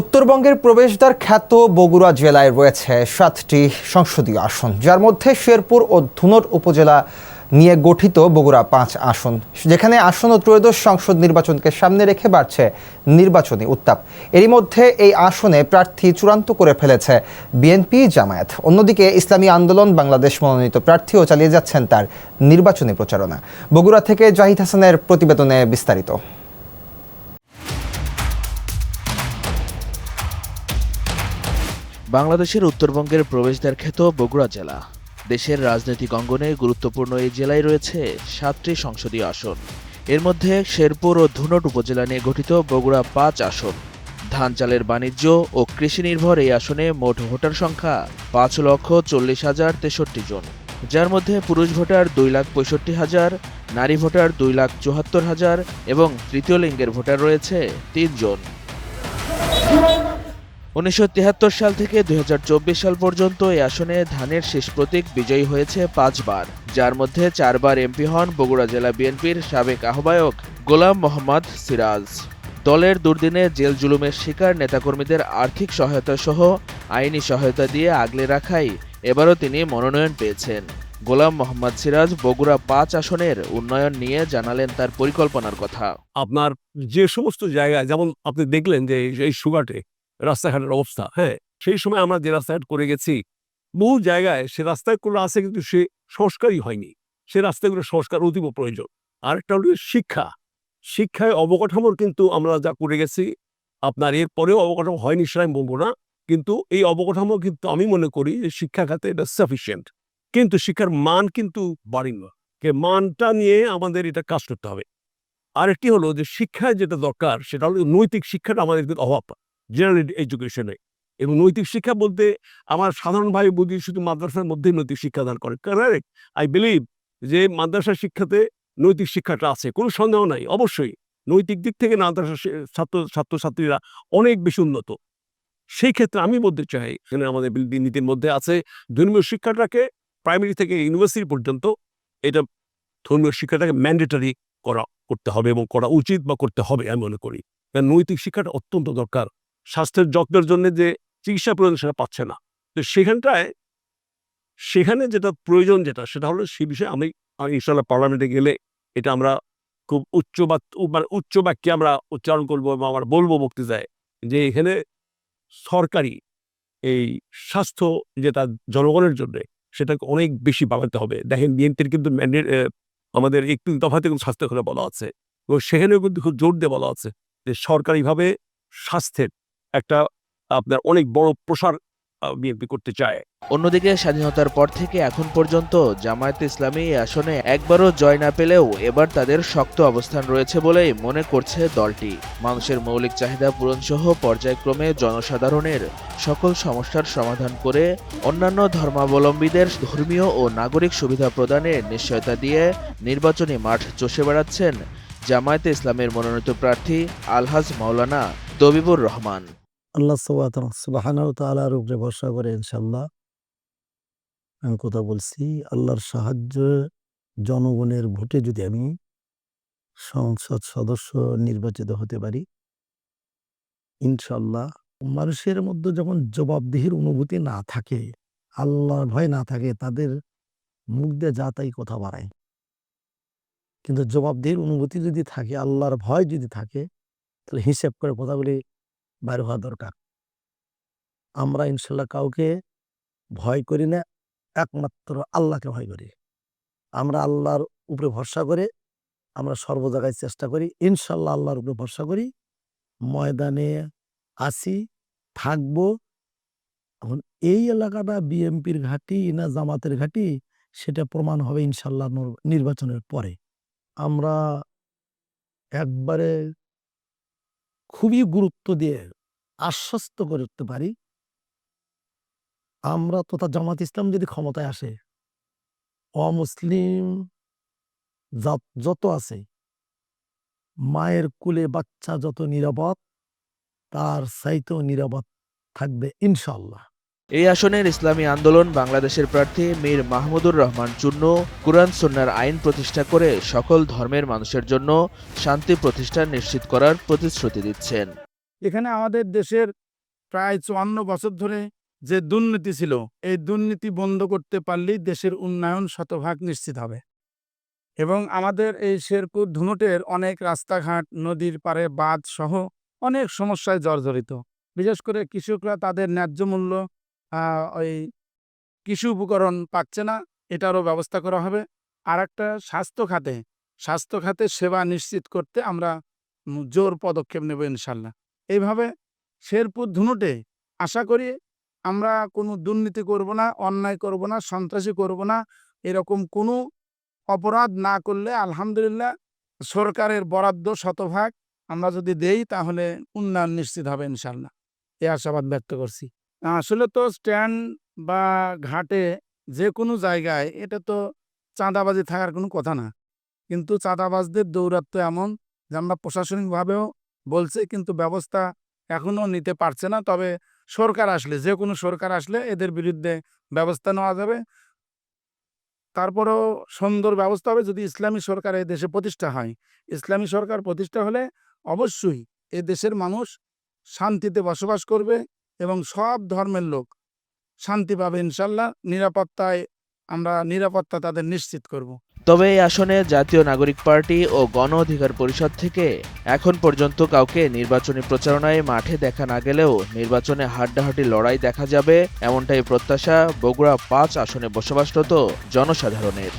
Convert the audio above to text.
উত্তরবঙ্গের প্রবেশদ্বার খ্যাত বগুড়া জেলায় রয়েছে সাতটি সংসদীয় আসন, যার মধ্যে শেরপুর ও ধুনট উপজেলা নিয়ে গঠিত বগুড়া পাঁচ আসন, যেখানে আসন ও ত্রয়োদশ সংসদ নির্বাচনকে সামনে রেখে বাড়ছে নির্বাচনী উত্তাপ। এরই মধ্যে এই আসনে প্রার্থী চূড়ান্ত করে ফেলেছে বিএনপি জামায়াত। অন্যদিকে ইসলামী আন্দোলন বাংলাদেশ মনোনীত প্রার্থীও চালিয়ে যাচ্ছেন তার নির্বাচনী প্রচারণা। বগুড়া থেকে জাহিদ হাসানের প্রতিবেদনে বিস্তারিত। বাংলাদেশের উত্তরবঙ্গের প্রবেশদ্বার খ্যাত বগুড়া জেলা। দেশের রাজনৈতিক অঙ্গনে গুরুত্বপূর্ণ এই জেলায় রয়েছে সাতটি সংসদীয় আসন। এর মধ্যে শেরপুর ও ধুনট উপজেলা নিয়ে গঠিত বগুড়া পাঁচ আসন। ধান চালের বাণিজ্য ও কৃষি নির্ভর এই আসনে মোট ভোটার সংখ্যা পাঁচ লক্ষ চল্লিশ হাজার তেষট্টি জন। যার মধ্যে পুরুষ ভোটার দুই লাখ পঁয়ষট্টি হাজার, নারী ভোটার দুই লাখ চুয়াত্তর হাজার এবং তৃতীয় লিঙ্গের ভোটার রয়েছে তিনজন উনিশশো তিয়াত্তর সাল থেকে দুই হাজার চব্বিশ সাল পর্যন্ত এই আসনে ধানের শেষ প্রতীক বিজয়ী হয়েছে পাঁচবার। যার মধ্যে চারবার এমপি হন বগুড়া জেলা বিএনপির সাবেক আহ্বায়ক গোলাম মোহাম্মদ সিরাজ। দলের দুর্দিনে জেল জুলুমের শিকার নেতাকর্মীদের আর্থিক সহায়তা সহ আইনি সহায়তা দিয়ে আগলে রাখাই এবারও তিনি মনোনয়ন পেয়েছেন। গোলাম মোহাম্মদ সিরাজ বগুড়া পাঁচ আসনের উন্নয়ন নিয়ে জানালেন তার পরিকল্পনার কথা। আপনার যে সমস্ত জায়গায় যেমন আপনি দেখলেন যে এই- এই সুগাটে রাস্তাঘাটের অবস্থা হ্যাঁ? সেই সময় আমরা যে রাস্তাঘাট করে গেছি, বহু জায়গায় সে রাস্তায় রাস্তাগুলো আছে কিন্তু সে সংস্কারই হয়নি। সে রাস্তাগুলো সংস্কার অতীব প্রয়োজন। আরেকটা হলো শিক্ষা। শিক্ষায় অবকাঠামোর কিন্তু আমরা যা করে গেছি, আপনার এরপরেও অবকাঠামো হয়নি সেটা আমি বলব না, কিন্তু এই অবকাঠামো কিন্তু আমি মনে করি যে শিক্ষা খাতে এটা সাফিসিয়েন্ট কিন্তু শিক্ষার মান কিন্তু বাড়িনি না মানটা নিয়ে আমাদের এটা কাজ করতে হবে। আরেকটি হলো যে শিক্ষায় যেটা দরকার, সেটা হলো নৈতিক শিক্ষাটা আমাদের কিন্তু অভাব। জেনারেল এডুকেশনে এবং নৈতিক শিক্ষা বলতে আমার সাধারণভাবে বুঝি শুধু মাদ্রাসার মধ্যেই নৈতিক শিক্ষা দান করে। কারেক্ট আই বিলিভ যে মাদ্রাসা শিক্ষাতে নৈতিক শিক্ষাটা আছে, কোনো সন্দেহ নাই, অবশ্যই। নৈতিক দিক থেকে মাদ্রাসা ছাত্র, ছাত্রছাত্রীরা অনেক বেশি উন্নত। সেই ক্ষেত্রে আমি বলতে চাই, এখানে আমাদের নীতির মধ্যে আছে, ধর্মীয় শিক্ষাটাকে প্রাইমারি থেকে ইউনিভার্সিটি পর্যন্ত এটা ধর্মীয় শিক্ষাটাকে ম্যান্ডেটারি করা, করতে হবে এবং করা উচিত বা করতে হবে, আমি মনে করি। কারণ নৈতিক শিক্ষাটা অত্যন্ত দরকার। স্বাস্থ্যের যত্নের জন্য যে চিকিৎসা প্রয়োজন সেটা পাচ্ছে না। তো সেখানটায়, সেখানে যেটা প্রয়োজন যেটা, সেটা হলো সে বিষয়ে আমি ইনশাল্লাহ পার্লামেন্টে গেলে এটা আমরা খুব উচ্চ বা মানে উচ্চ বাক্যে আমরা উচ্চারণ করব এবং আমরা বলব বক্তৃতায় যে এখানে সরকারি এই স্বাস্থ্য যেটা জনগণের জন্য, সেটাকে অনেক বেশি বাড়াতে হবে। দেখেন বিএনপির কিন্তু ম্যান্ডেট আমাদের একটু দফাতে কিন্তু স্বাস্থ্য কথা বলা আছে এবং সেখানেও কিন্তু খুব জোর দিয়ে বলা আছে যে সরকারিভাবে স্বাস্থ্যের একটা আপনার অনেক বড় প্রসার বিএনপি করতে চায়। অন্যদিকে স্বাধীনতার পর থেকে এখন পর্যন্ত জামায়াতে ইসলামী আসনে একবারও জয় না পেলেও এবার তাদের শক্ত অবস্থান রয়েছে বলেই মনে করছে দলটি। মানুষের মৌলিক চাহিদা পূরণসহ পর্যায়ক্রমে জনসাধারণের সকল সমস্যার সমাধান করে অন্যান্য ধর্মাবলম্বীদের ধর্মীয় ও নাগরিক সুবিধা প্রদানে নিশ্চয়তা দিয়ে নির্বাচনী মাঠ চষে বেড়াচ্ছেন জামায়াতে ইসলামের মনোনীত প্রার্থী আলহাজ মাওলানা তবিবুর রহমান। আল্লাহ সুবাহানাও তালার উপরে ভরসা করে ইনশাল্লাহ আমি কথা বলছি, আল্লাহর সাহায্য জনগণের ভোটে যদি আমি সংসদ সদস্য নির্বাচিত হতে পারি ইনশাল্লাহ মানুষের মধ্যে যখন জবাবদিহির অনুভূতি না থাকে, আল্লাহর ভয় না থাকে, তাদের মুখ দিয়ে যা তাই কথা বাড়ায়। কিন্তু জবাবদিহির অনুভূতি যদি থাকে, আল্লাহর ভয় যদি থাকে তাহলে হিসেব করে কথাগুলি বাইর হওয়া দরকার। আমরা ইনশাল্লাহ কাউকে ভয় করি না, একমাত্র আল্লাহকে ভয় করি। আমরা আল্লাহর উপরে ভরসা করে আমরা সর্ব জায়গায় চেষ্টা করি, ইনশাল্লাহ আল্লাহর উপরে ভরসা করি, ময়দানে আসি, থাকব। এখন এই এলাকাটা বিএমপির ঘাঁটি না জামাতের ঘাঁটি, সেটা প্রমাণ হবে ইনশাল্লাহ নর- নির্বাচনের পরে। আমরা একবারে খুবই গুরুত্ব দিয়ে আশ্বস্ত করে উঠতে পারি। আমরা তথা জামাত ইসলাম যদি ক্ষমতায় আসে, অমুসলিম জাত যত আছে, মায়ের কুলে বাচ্চা যত নিরাপদ, তার সাইতেও নিরাপদ থাকবে ইনশাল্লাহ এই আসনের ইসলামী আন্দোলন বাংলাদেশের প্রার্থী মীর মাহমুদুর রহমান চুন্নু কুরআন সুন্নার আইন প্রতিষ্ঠা করে সকল ধর্মের মানুষের জন্য শান্তি প্রতিষ্ঠা নিশ্চিত করার প্রতিশ্রুতি দিচ্ছেন। এখানে আমাদের দেশের প্রায় চুয়ান্ন বছর ধরে যে দুর্নীতি ছিল, এই দুর্নীতি বন্ধ করতে পারলেই দেশের উন্নয়ন শতভাগ নিশ্চিত হবে। এবং আমাদের এই শেরপুর ধুনুটের অনেক রাস্তাঘাট, নদীর পারে বাঁধ সহ অনেক সমস্যায় জর্জরিত। বিশেষ করে কৃষকরা তাদের ন্যায্য মূল্য ওই কৃষি উপকরণ পাচ্ছে না, এটারও ব্যবস্থা করা হবে। আর একটা স্বাস্থ্য খাতে স্বাস্থ্য খাতে সেবা নিশ্চিত করতে আমরা জোর পদক্ষেপ নেব ইনশাল্লাহ। এইভাবে শেরপুর ধুনুটে আশা করি আমরা কোনো দুর্নীতি করব না, অন্যায় করব না, সন্ত্রাসী করব না, এরকম কোনো অপরাধ না করলে আলহামদুলিল্লাহ সরকারের বরাদ্দ শতভাগ আমরা যদি দেই তাহলে উন্নয়ন নিশ্চিত হবে ইনশাল্লাহ। এ আশাবাদ ব্যক্ত করছি। আসলে তো স্ট্যান্ড বা ঘাটে যে কোনো জায়গায় এটা তো চাঁদাবাজি থাকার কোনো কথা না। কিন্তু চাঁদাবাজদের দৌরাত্ম এমন যে আমরা প্রশাসনিকভাবেও বলছি কিন্তু ব্যবস্থা এখনও নিতে পারছে না। তবে সরকার আসলে যে কোনো সরকার আসলে এদের বিরুদ্ধে ব্যবস্থা নেওয়া যাবে। তারপরেও সুন্দর ব্যবস্থা হবে যদি ইসলামী সরকার এই দেশে প্রতিষ্ঠা হয়। ইসলামী সরকার প্রতিষ্ঠা হলে অবশ্যই এ দেশের মানুষ শান্তিতে বসবাস করবে। এবং সব ধর্মের লোক শান্তি পাবে ইনশাল্লাহ। নিরাপত্তায় আমরা নিরাপত্তা তাদের নিশ্চিত করব। তবে এই আসনে জাতীয় নাগরিক পার্টি ও গণ অধিকার পরিষদ থেকে এখন পর্যন্ত কাউকে নির্বাচনী প্রচারণায় মাঠে দেখা না গেলেও নির্বাচনে হাড্ডাহাড্ডি লড়াই দেখা যাবে, এমনটাই প্রত্যাশা বগুড়া পাঁচ আসনে বসবাসরত জনসাধারণের।